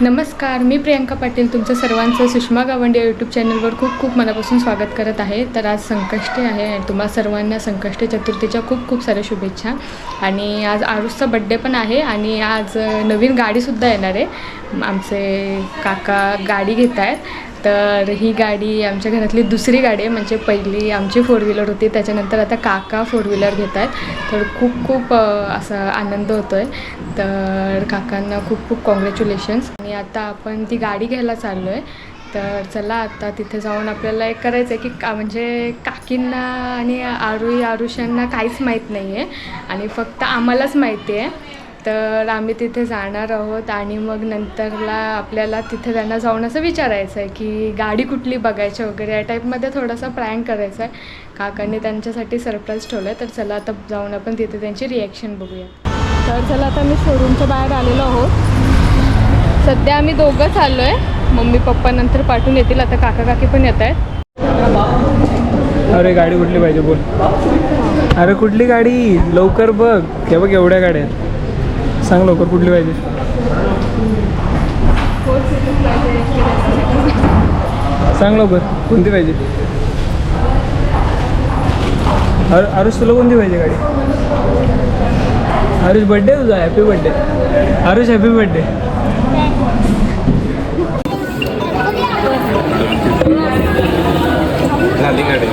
नमस्कार मी प्रियंका पाटील तुमचं सर्वांचं सुषमा गावंडे यूट्यूब चॅनलवर खूप खूप मनापासून स्वागत करत आहे. तर आज संकष्टी आहे आणि तुम्हा सर्वांना संकष्ट चतुर्थीच्या खूप खूप साऱ्या शुभेच्छा. आणि आज आरुषचा बड्डे पण आहे आणि आज नवीन गाडीसुद्धा येणार आहे. आमचे काका गाडी घेत आहेत. तर ही गाडी आमच्या घरातली दुसरी गाडी आहे म्हणजे पहिली आमची फोर व्हीलर होती. त्याच्यानंतर आता काका फोर व्हीलर घेत आहेत तर खूप खूप असा आनंद होतो आहे तर काकांना खूप खूप कॉंग्रॅच्युलेशन्स आणि आता आपण ती गाडी घ्यायला चाललो आहे तर चला आता तिथे जाऊन आपल्याला एक करायचं आहे की का म्हणजे काकींना आणि आरुई आरुष्यांना काहीच माहीत नाही आहे आणि फक्त आम्हालाच माहिती आहे तर आम्ही तिथे जाणार आहोत आणि मग नंतरला आपल्याला तिथे त्यांना जाऊन असं विचारायचं आहे की गाडी कुठली बघायची वगैरे या टाईपमध्ये थोडासा प्रँक करायचा आहे. काकांनी त्यांच्यासाठी सरप्राईज ठेवलं आहे तर चला आता जाऊन आपण तिथे त्यांची रिॲक्शन बघूया. तर चला आता मी शोरूमच्या बाहेर आलेलो आहोत. सध्या आम्ही दोघंच आलो आहे मम्मी पप्पा नंतर पाठवून येतील. आता काका काकी पण येत आहेत. अरे गाडी कुठली पाहिजे बोल. अरे कुठली गाडी? लवकर बघ. हे बघ एवढ्या गाड्या सांग लवकर कुठली पाहिजे? सांग लवकर कोणती पाहिजे? अर आरुष तुला कोणती पाहिजे गाडी? आरुष बड्डे तुझा happy birthday Aarush happy birthday झाली गाडी.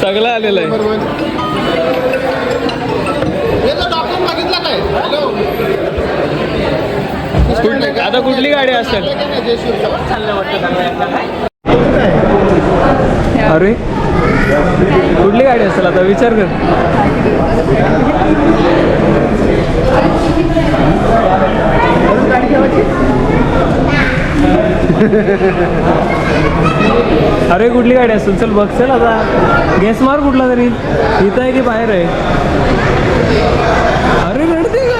सगळं आलेलं आहे. आता कुठली गाडी असेल? अरे कुठली गाडी असेल आता? विचार कर. अरे कुठली गाडी असेल? चल बघ चल आता. गॅस मार कुठला तरी. इथं आहे की बाहेर आहे? अरे रडते का?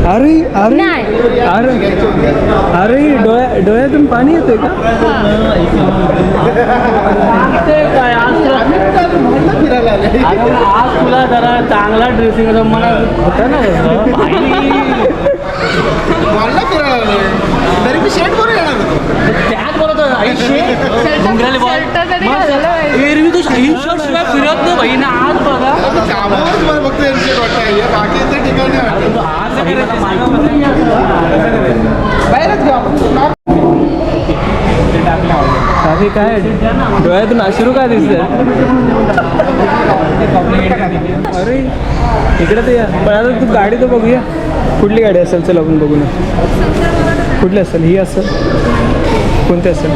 अरे अरे अरे अरे डोळ्या डोळ्यातून पाणी येतंय का? काय आज तुला अरे आज तुला जरा चांगला ड्रेसिंग मला होता ना. भाई, तरी मी शेट करून येणार होतो. त्यात बोलत. शर्ट. एरवी तू शर्ट शिवाय फिरत नाही भाई ना आज बघा. कामावरच मला फक्त शेट वाटतं बाकी ठिकाणी तू आज काय बाहेरच घ्या काय? डोळ्यातून अश्रू का दिसत अरे. इकडे तर या. पण आता तू गाडी तर बघूया. कुठली गाडी असेल चल आपण बघू ना कुठली असेल? ही असेल? कोणती असेल?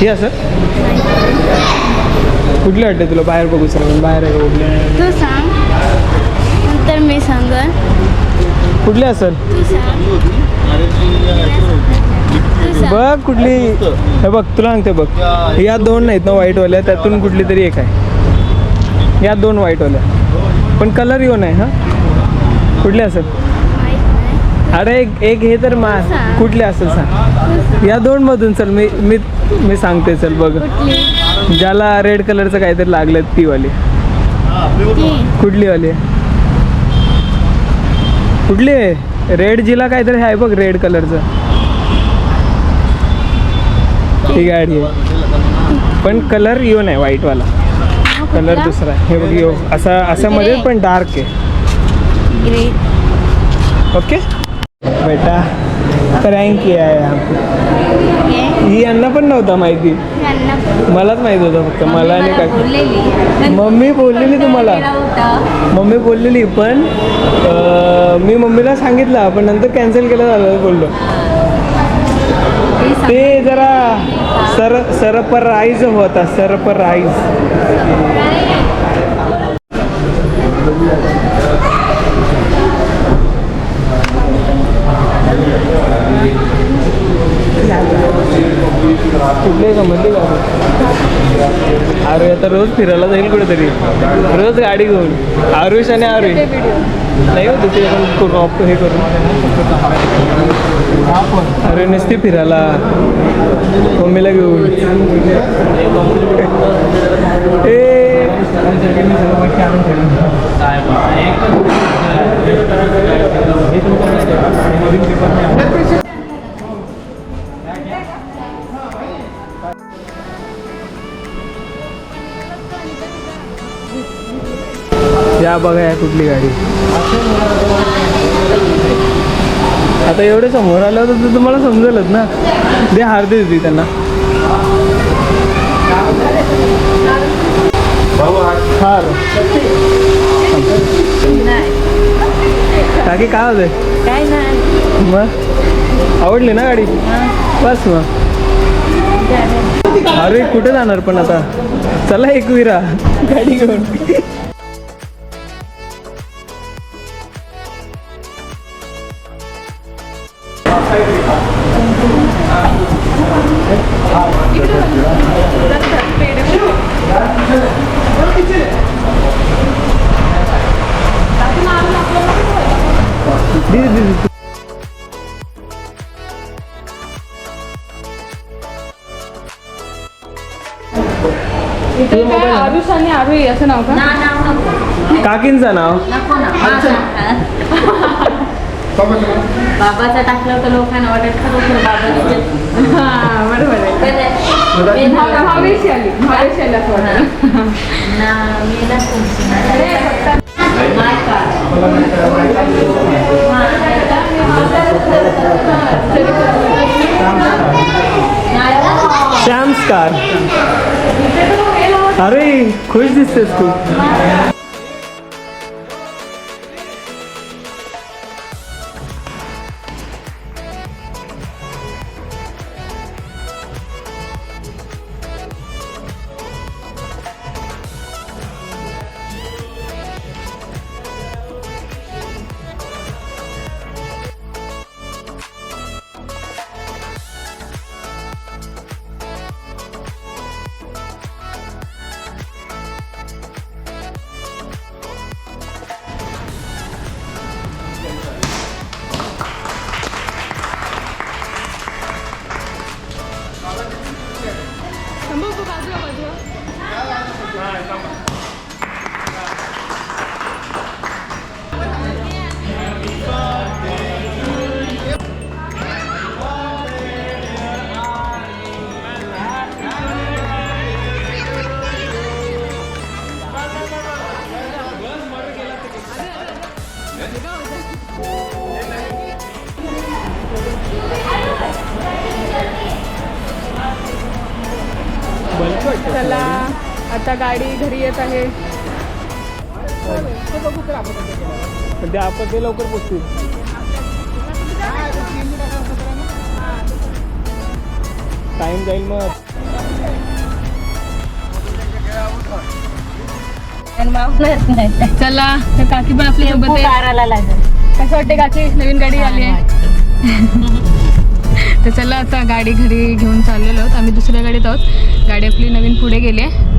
ही असेल? कुठली वाटते तुला? बाहेर बघू आपण. बाहेर आहे का कुठली? तू सांग. नंतर मी सांगन कुठली असेल? तू सांग. तू सांग. बघ कुठली. हे बघ तुला सांगते बघ. या दोन नाहीत ना व्हाईटवाल्या त्यातून कुठली तरी एक आहे. या दोन व्हाईटवाल्या पण कलर येऊन आहे हा? कुठली असेल? अरे एक एक हे तर मा. कुठली असेल सांग? या दोन मधून चल मी मी मी सांगते चल बघ. ज्याला रेड कलरचं काहीतरी लागलं ती वाली कुठली वाली कुठली आहे? रेड जिला काहीतरी आहे बघ रेड कलरचं ती गाडी आहे. पण कलर येऊन आहे व्हाईटवाला कलर दुसरा आहे. हे बघ यो असा असा मध्ये पण डार्क आहे. ओके बेटा प्रँक किया है. यांना पण नव्हता माहिती. मलाच माहीत होतं फक्त. मला आणि काय मम्मी बोललेली तुम्हाला. मम्मी बोललेली पण मी मम्मीला सांगितलं पण नंतर कॅन्सल केलं झालं बोललो. ते जरा सर सरप्राईज होता सरप्राईज. कुठले का? म्हणली का? अरे आता रोज फिरायला जाईल कुठेतरी. रोज गाडी घेऊन. आरुष आणि आरुष. नाही होत ते आपण हे करू अरे नुसती फिरायला मम्मीला घेऊन या बघा या कुठली गाडी? आता एवढे समोर आलं होतं तर तुम्हाला समजेलच ना. दे हार दे ती त्यांना. हार. काकी काय होते काय नाही. मग? आवडली ना गाडी? बस मग. अरे कुठे जाणार पण आता? चला एक विरा. गाडी घेऊन. आरुष आणि आरोही असं नाव का? ना नाव नको. काकींचं नाव? नको ना. बाबाचं. टाकलं होतं लोकांना वाटत खरोखर बाबा हा बरोबर आहे. भा- भावेशी आली भावेशी आली असं वाटतं. ना मेला तुमची माय आता गाडी घरी येत आहे. पण ते आपण ते लवकर पोचतील. टाइम जाईल मग. चला तर काकी पण आपल्यासोबत कसं वाटते काकी? नवीन गाडी आली आहे. तर चला आता गाडी घरी घेऊन चाललेलो आहोत. आम्ही दुसऱ्या गाडीत आहोत. गाडी आपली नवीन पुढे गेली आहे.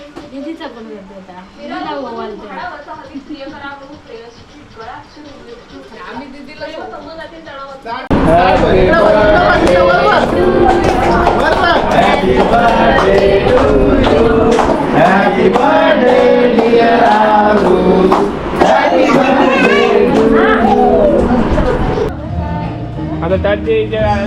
पुढे आहे तुझं काय गाडी तिन्ही गाड्या आल्या सर्व्हिसिंग अरे अरे अरे साहेबच ना दीदीचा पण येतो आता. दीदीला ओवाळतो. आता त्याचे नया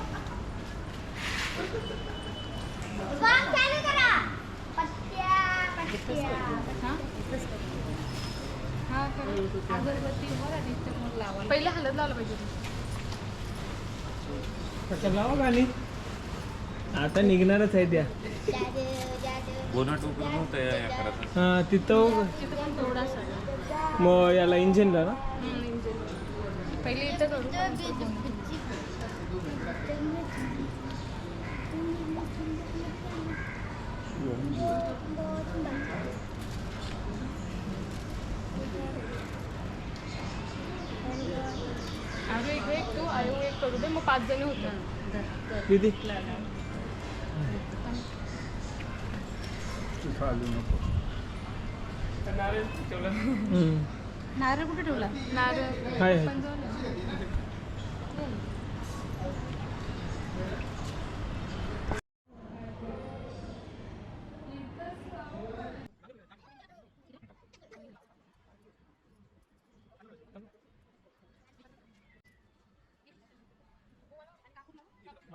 नया पहिला हलत लावलं पाहिजे. आता लावा गाणी आता निघणारच आहे त्या. बोनट उघडून होतं या करायचं हा तिथं मग याला इंजिनला ना? पहिले इथं करू एक तू आयो एक करू दे. मग पाच जणी होतात किती हम्म. नारळ कुठे ठेवला? नारळ काय आहे? पण जाऊ ना. एकटा आहे बघा एकटा लवकर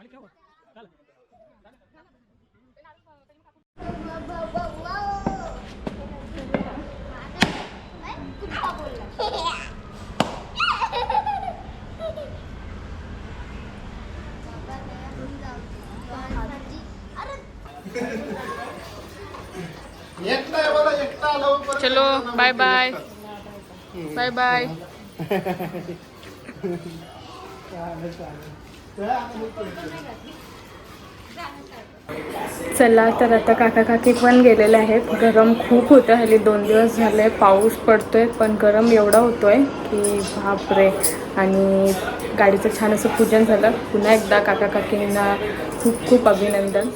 चलो. बाय बाय बाय बाय चला तर आता काका काकी पण गेलेले आहेत. गरम खूप होतं हल्ली दोन दिवस झाले पाऊस पडतोय पण गरम एवढा होतोय की बापरे. आणि गाडीचं छान असं पूजन झालं. पुन्हा एकदा काका काकींना खूप खूप अभिनंदन.